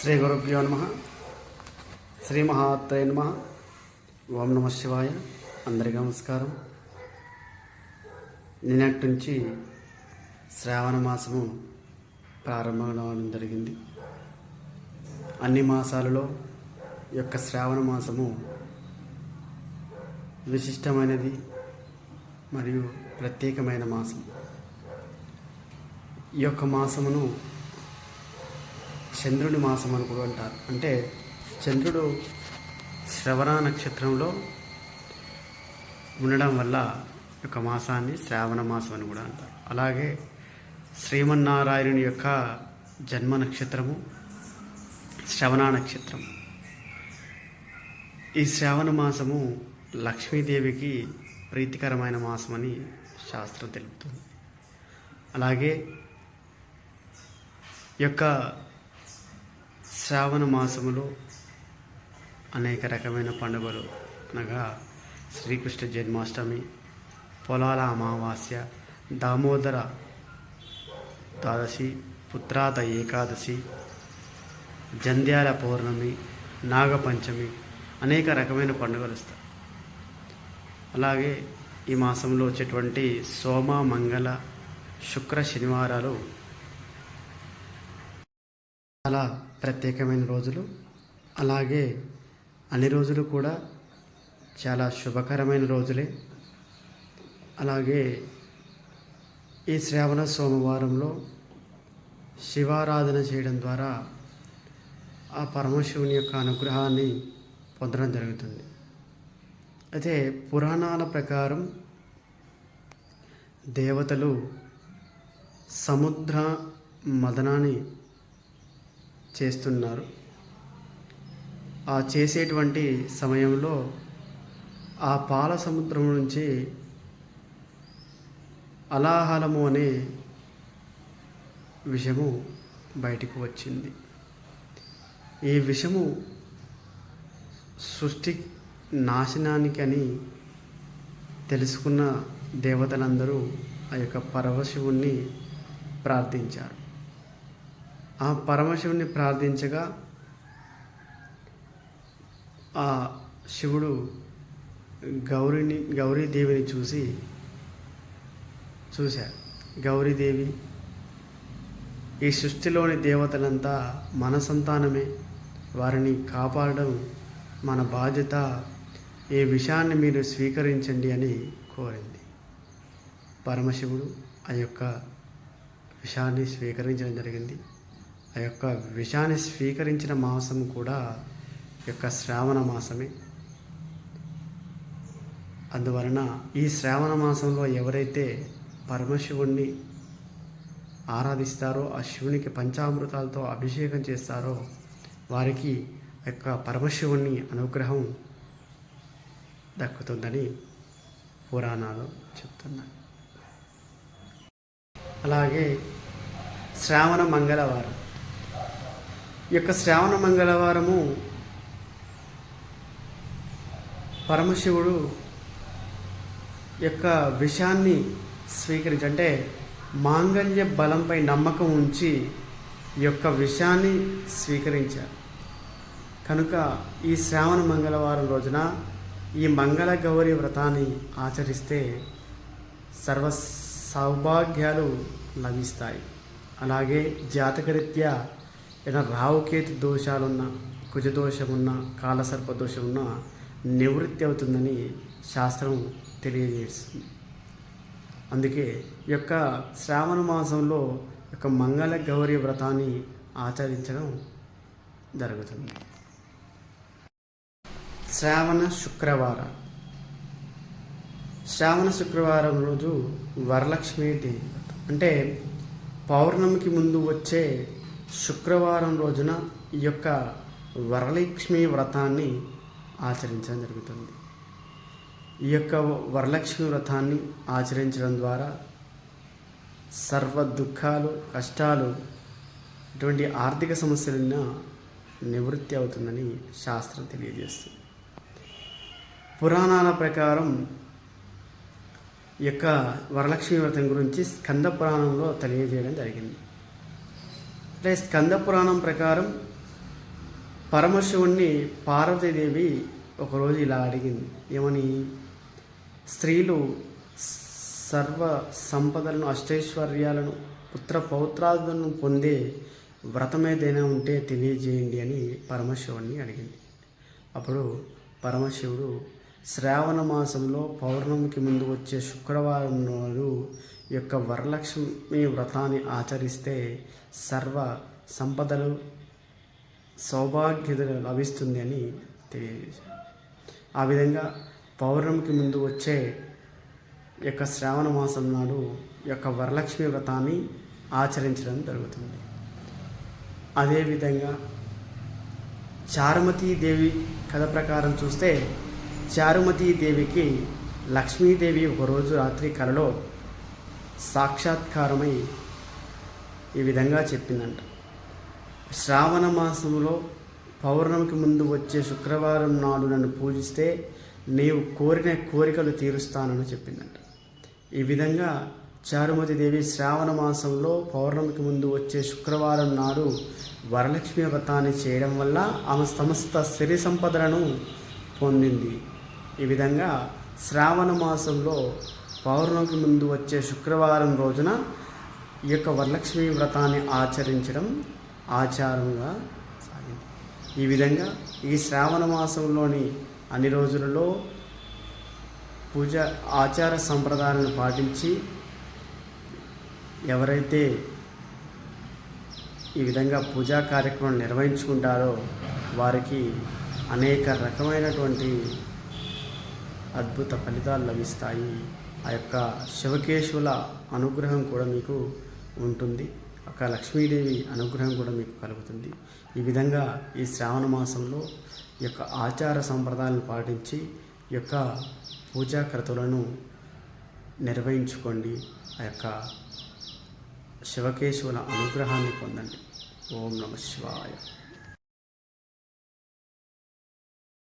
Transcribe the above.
శ్రీ గురుభ్యో నమ. శ్రీ మహాత్రే నమ. ఓం నమ శివాయ. అందరికీ నమస్కారం. నిన్నటి నుంచి శ్రావణ మాసము ప్రారంభం జరిగింది. అన్ని మాసాలలో యొక్క శ్రావణ మాసము విశిష్టమైనది మరియు ప్రత్యేకమైన మాసం. ఈ యొక్క మాసమును చంద్రుని మాసం అని కూడా అంటారు. అంటే చంద్రుడు శ్రవణ నక్షత్రంలో ఉండడం వల్ల యొక్క మాసాన్ని శ్రావణ మాసం అని కూడా అంటారు. అలాగే శ్రీమన్నారాయణుని యొక్క జన్మ నక్షత్రము శ్రవణ నక్షత్రం. ఈ శ్రావణ మాసము లక్ష్మీదేవికి ప్రీతికరమైన మాసమని శాస్త్రం తెలుపుతుంది. అలాగే యొక్క శ్రావణ మాసములో అనేక రకమైన పండుగలు. అనగా శ్రీకృష్ణ జన్మాష్టమి పొలాల అమావాస్య దామోదర ద్వాదశి పుత్రాత ఏకాదశి జంధ్యాల పౌర్ణమి నాగపంచమి అనేక రకమైన పండుగలు వస్తాయి. అలాగే ఈ మాసంలో వచ్చేటువంటి సోమ మంగళ శుక్ర శనివారాలు చాలా ప్రత్యేకమైన రోజులు. అలాగే అన్ని రోజులు కూడా చాలా శుభకరమైన రోజులే. అలాగే ఈ శ్రావణ సోమవారంలో శివారాధన చేయడం ద్వారా ఆ పరమశివుని యొక్క అనుగ్రహాన్ని పొందడం జరుగుతుంది. అయితే పురాణాల ప్రకారం దేవతలు సముద్ర మదనాన్ని చేస్తున్నారు. ఆ చేసేటువంటి సమయంలో ఆ పాల సముద్రం నుంచి అలాహలము అనే విషము బయటకు వచ్చింది. ఈ విషము సృష్టి నాశనానికని తెలుసుకున్న దేవతలందరూ ఆ యొక్క పరమశివుణ్ణి ప్రార్థించారు. ఆ పరమశివుని ప్రార్థించగా ఆ శివుడు గౌరిని గౌరీదేవిని చూసి చూశారు. గౌరీదేవి ఈ సృష్టిలోని దేవతలంతా మన సంతానమే. వారిని కాపాడడం మన బాధ్యత. ఈ విషయాన్ని మీరు స్వీకరించండి అని కోరింది. పరమశివుడు ఆ యొక్క విషయాన్ని స్వీకరించడం జరిగింది. ఆ యొక్క విషాన్ని స్వీకరించిన మాసం కూడా ఈ యొక్క శ్రావణ మాసమే. అందువలన ఈ శ్రావణ మాసంలో ఎవరైతే పరమశివుణ్ణి ఆరాధిస్తారో ఆ శివునికి పంచామృతాలతో అభిషేకం చేస్తారో వారికి ఆ యొక్క పరమశివుని అనుగ్రహం దక్కుతుందని పురాణాలు చెప్తున్నాయి. అలాగే శ్రావణ మంగళవారం. యొక్క శ్రావణ మంగళవారము పరమశివుడు యొక్క విషాన్ని స్వీకరించి అంటే మాంగళ్య బలంపై నమ్మకం ఉంచి ఈ యొక్క విషాన్ని స్వీకరించారు. కనుక ఈ శ్రావణ మంగళవారం రోజున ఈ మంగళ గౌరి వ్రతాన్ని ఆచరిస్తే సర్వ సౌభాగ్యాలు లభిస్తాయి. అలాగే జాతకరీత్యా ఏదైనా రావుకేతు దోషాలున్న కుజదోషమున్న కాలసర్ప దోషమున్న నివృత్తి అవుతుందని శాస్త్రం తెలియజేస్తుంది. అందుకే ఈ యొక్క శ్రావణ మాసంలో యొక్క మంగళ గౌరీ వ్రతాన్ని ఆచరించడం జరుగుతుంది. శ్రావణ శుక్రవారం. శ్రావణ శుక్రవారం రోజు వరలక్ష్మి దేవి అంటే పౌర్ణమికి ముందు వచ్చే శుక్రవారం రోజున ఈ యొక్క వరలక్ష్మి వ్రతాన్ని ఆచరించడం జరుగుతుంది. ఈ యొక్క వరలక్ష్మి వ్రతాన్ని ఆచరించడం ద్వారా సర్వ దుఃఖాలు కష్టాలు ఇటువంటి ఆర్థిక సమస్యలన్న నివృత్తి అవుతుందని శాస్త్రం తెలియజేస్తుంది. పురాణాల ప్రకారం ఈ యొక్క వరలక్ష్మి వ్రతం గురించి స్కంద పురాణంలో తెలియజేయడం జరిగింది. అంటే స్కంద పురాణం ప్రకారం పరమశివుణ్ణి పార్వతీదేవి ఒకరోజు ఇలా అడిగింది. ఏమని? స్త్రీలు సర్వ సంపదలను అష్టైశ్వర్యాలను పుత్ర పౌత్రాదులను పొందే వ్రతం ఏదైనా ఉంటే తెలియజేయండి అని పరమశివుణ్ణి అడిగింది. అప్పుడు పరమశివుడు శ్రావణ మాసంలో పౌర్ణమికి ముందు వచ్చే శుక్రవారం నాడు యొక్క వరలక్ష్మి వ్రతాన్ని ఆచరిస్తే సర్వ సంపదలు సౌభాగ్యత లభిస్తుంది అని తెలియజేశారు. ఆ విధంగా పౌర్ణమికి ముందు వచ్చే యొక్క శ్రావణ మాసం నాడు యొక్క వరలక్ష్మి వ్రతాన్ని ఆచరించడం జరుగుతుంది. అదేవిధంగా చారుమతీ దేవి కథ ప్రకారం చూస్తే చారుమతీ దేవికి లక్ష్మీదేవి ఒకరోజు రాత్రి కలలో సాక్షాత్కారమై ఈ విధంగా చెప్పిందంట. శ్రావణ మాసంలో పౌర్ణమికి ముందు వచ్చే శుక్రవారం నాడు నన్ను పూజిస్తే నీవు కోరిన కోరికలు తీరుస్తానని చెప్పిందంట. ఈ విధంగా చారుమతి దేవి శ్రావణ మాసంలో పౌర్ణమికి ముందు వచ్చే శుక్రవారం నాడు వరలక్ష్మి వ్రతాన్ని చేయడం వల్ల ఆమె సమస్త సిరి సంపదలను పొందింది. ఈ విధంగా శ్రావణ మాసంలో పౌర్ణమికి ముందు వచ్చే శుక్రవారం రోజున ఈ యొక్క వరలక్ష్మి వ్రతాన్ని ఆచరించడం ఆచారంగా సాగింది. ఈ విధంగా ఈ శ్రావణ మాసంలోని అన్ని రోజులలో పూజ ఆచార సంప్రదాయాలను పాటించి ఎవరైతే ఈ విధంగా పూజా కార్యక్రమం నిర్వహించుకుంటారో వారికి అనేక రకమైనటువంటి అద్భుత ఫలితాలు లభిస్తాయి. ఆ యొక్క శివకేశవుల అనుగ్రహం కూడా మీకు ఉంటుంది. ఒక లక్ష్మీదేవి అనుగ్రహం కూడా మీకు కలుగుతుంది. ఈ విధంగా ఈ శ్రావణ మాసంలో ఈ యొక్క ఆచార సంప్రదాయాలను పాటించి ఈ యొక్క పూజా క్రతులను నిర్వహించుకోండి. ఆ యొక్క శివకేశవుల అనుగ్రహాన్ని పొందండి. ఓం నమ శివాయ.